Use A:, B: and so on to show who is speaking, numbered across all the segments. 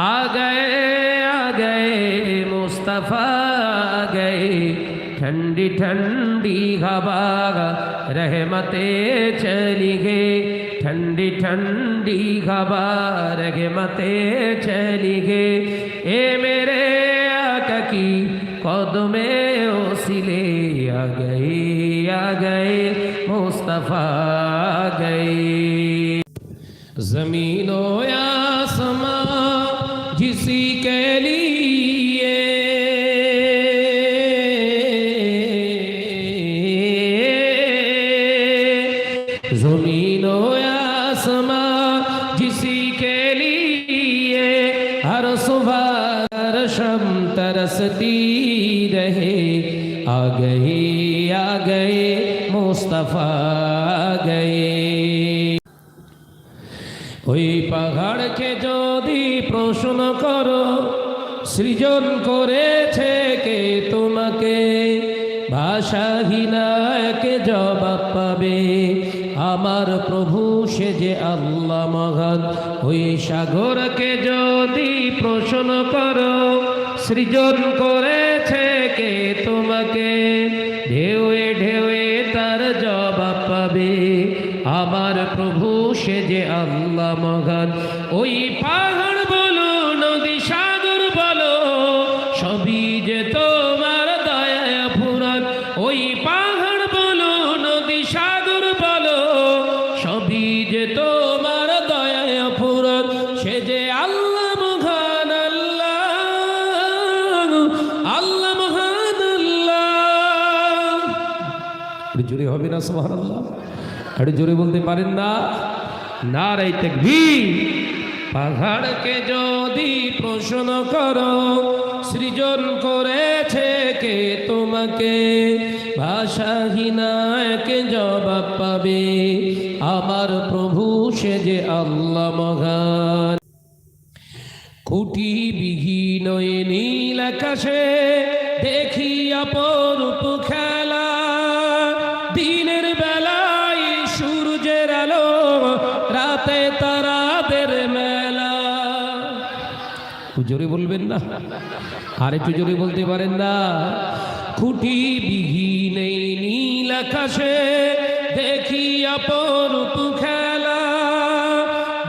A: आ गए آ गए مصطفیٰ آ گئے ٹھنڈی ٹھنڈی ہوا رحمتیں چلی گئے ठंडी ٹھنڈی ہوا رحمتیں चली گئے اے मेरे آقا की قدمیں اوسیلے آ گئے आ گئے مصطفیٰ آ گئے زمینوں یا हर शम तरसती रहे आ गए आ गए मुस्तफ़ा आ गए ওই পাহাড়কে যদি প্রশ্ন করো সৃজন করেছে কে তোমাকে ভাষাহীনাকে জবাব পাবে আমার প্রভু, সে যে আল্লাহ মহান। ওই সাগরকে যদি প্রশ্ন করো, সৃজন করেছে কে তোমাকে? ঢেউয়ে ঢেউয়ে তার জবাব পাবে। আমার প্রভু, সে যে আল্লাহ মহান। ওই পাহাড় বলো একটু জোরে হবে না সোহান আল্লাহ একটু জোরে বলতে পারেন না। না রাই তাকবীর। পাহাড়কে যদি প্রশ্ন করো, সৃজন করেছে কে তোমাকে? ভাষাহীনাকে জবাব পাবে, আমার প্রভু সে যে আল্লাহ মহান। খুঁটি বিহীন নীল আকাশে দেখি অপরূপ খেলা জোরে বলবেন না? আর একটু জোরে বলতে পারেন না? খুঁটি বিহীন এই নীল আকাশে দেখি অপরূপ খেলা।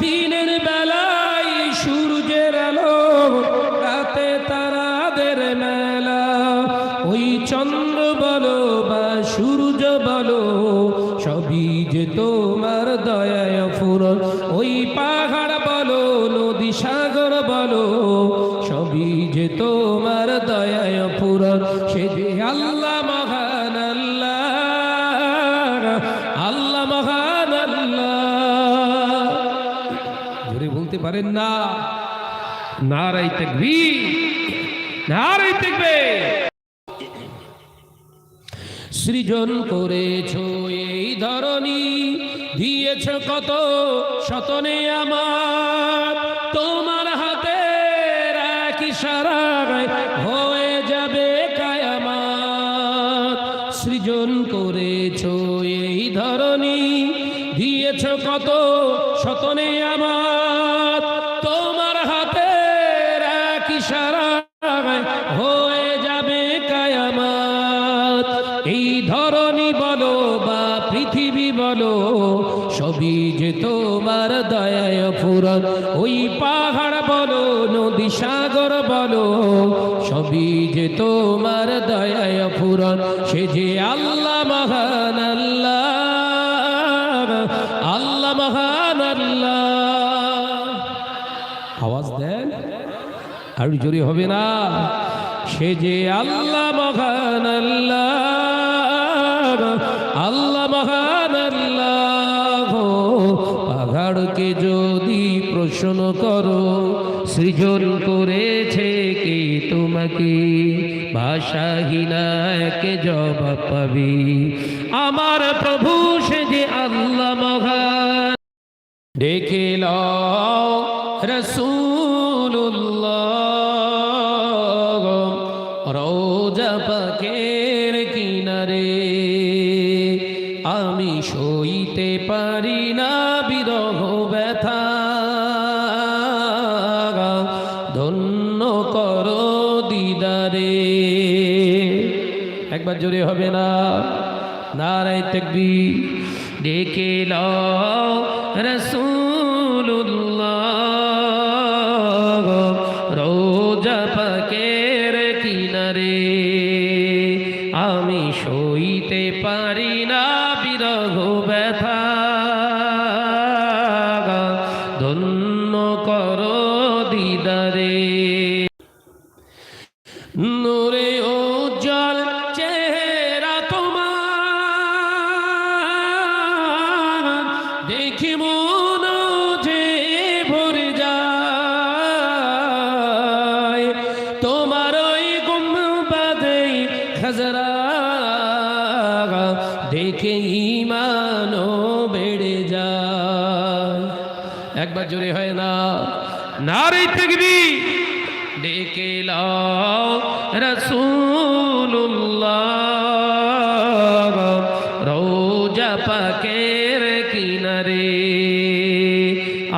A: দিনের বেলায় সূর্যের আলো, রাতে তারাদের মেলা। ওই চন্দ্র বলো বা সূর্য বলো, সবই যে তোমার দয়ায় ফুরন ওই পাহাড় বলো, নদী সাগর বলো সবই যে তোমার দয়ায় ফুরন সে যে আল্লাহ মহান আল্লাহ আল্লাহ মহান আল্লাহ। জোরে বলতে পারেন না। নারাই থাকবি নারাই থাকবে সৃজন করেছ এই ধরনী দিয়েছ কত শতনে আমার। সৃজন করেছ এই ধরনী দিয়েছ কত শতনে আমার তোমার হাতে এক ইশারায় হয়ে যাবে কায়ামাত। এই ধরনী বলো বা পৃথিবী বলো, সবই যে তোমার দয়ায় ফুরন ওই পাহাড় বলো, নদী সাগর বলো, সবই যে তোমার দয়ায় ফুরন সে যে আল্লাহ মহান আল্লাহ আল্লাহ মহান আল্লাহ। আওয়াজ দেন? আর জোরে হবে না। সে যে আল্লাহ মহান আল্লাহ আল্লাহ মহান আল্লাহ, পাহাড়কে যদি প্রশ্ন করো সৃজন করেছে কে তোমাকে? ভাষাহীনাকে জবাব পাবি। আমার প্রভু সে যে আল্লাহ মহান। ডেকে রসুল্লাহ রোজা কিনারে। আমি সইতে পারি না একবার জোরে হবে না। নারায় তেকবি ডেকে লসুল্লা দেখে ইমানও বেড়ে যায়। একবার জোরে হয় না। নারী থাকবি ডেকে লাও রসুল্লাহ রোজা পাকের কিনারে।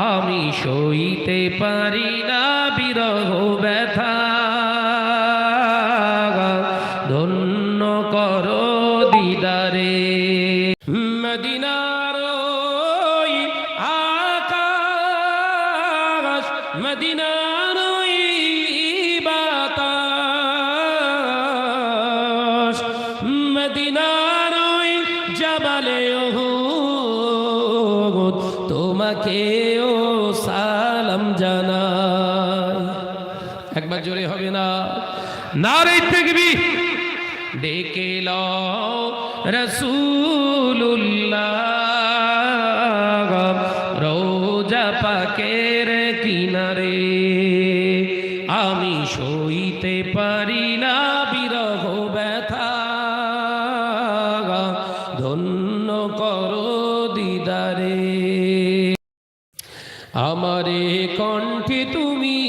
A: আমি সইতে পারি না বিরহ ব্যথা। ধন্য করো দিদারে। মদিনার ওই জবালে ওহুদ তোমাকে ও সালাম জানাই। একবার জোরে হবে না। নারে দেখবি ডেকে লও রসুল্লাহ আমারে কণ্ঠে তুমি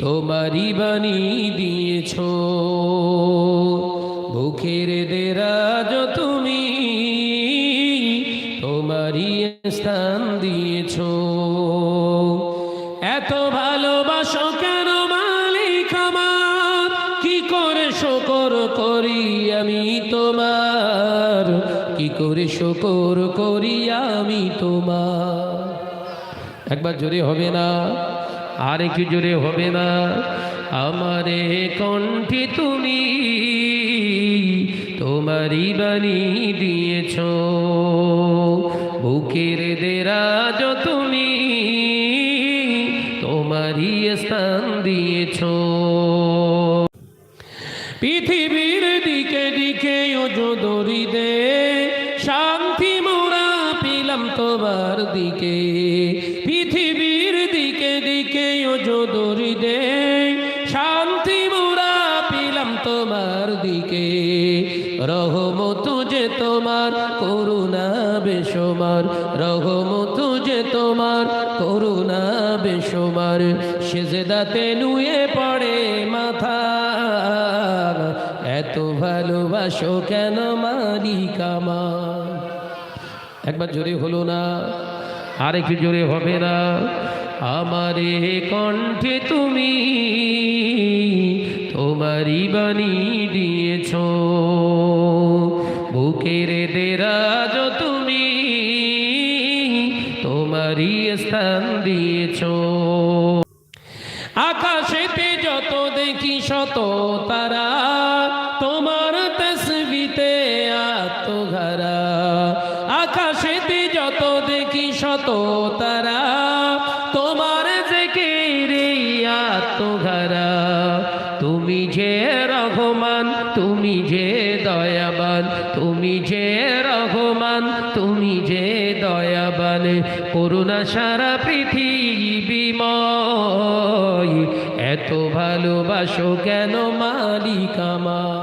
A: তোমারই বাণী দিয়েছ। বুকের দেরাজ তুমি তোমারই স্থান দিয়েছ। এত ভালোবাসো কেন মালিক আমার? কি করে শকর করি আমি তোমার? কি করে শকর করি আমি তোমার? একবার জোরে হবে না, আর একটু জোরে হবে না। আমারে কণ্ঠে তুমি তোমারই বাণী দিয়েছ, বুকের দেরাজ তুমি তোমারই স্থান দিয়েছ। পৃথিবীর দিকে দিকে দে শান্তি মোরা পিলাম তোমার দিকে। বেসমার রহমত যে তোমার করুণা বেসমার সেজদাতে নুয়ে পড়ে মাথা, এত ভালোবাসো কেন মালিক আমার? একবার জোরে হলো না আর জোরে হবে না। আমারে কণ্ঠে তুমি তোমারই বাণী দিয়েছ, বুকের দেরাজ তোমারই স্থান দিয়েছ। আকাশেতে যত দেখি শত তারা, তোমার তসবিতে আত্মঘরা আকাশেতে যত দেখি শত তারা, তোমার জেকেরে আত্মঘরা তুমি যে রহমান, তুমি যে দয়াবান, তুমি যে রহমান, তুমি যে দয়াবান করুণা সারা পৃথিবীময় এত ভালোবাসো কেন মালিক আমার?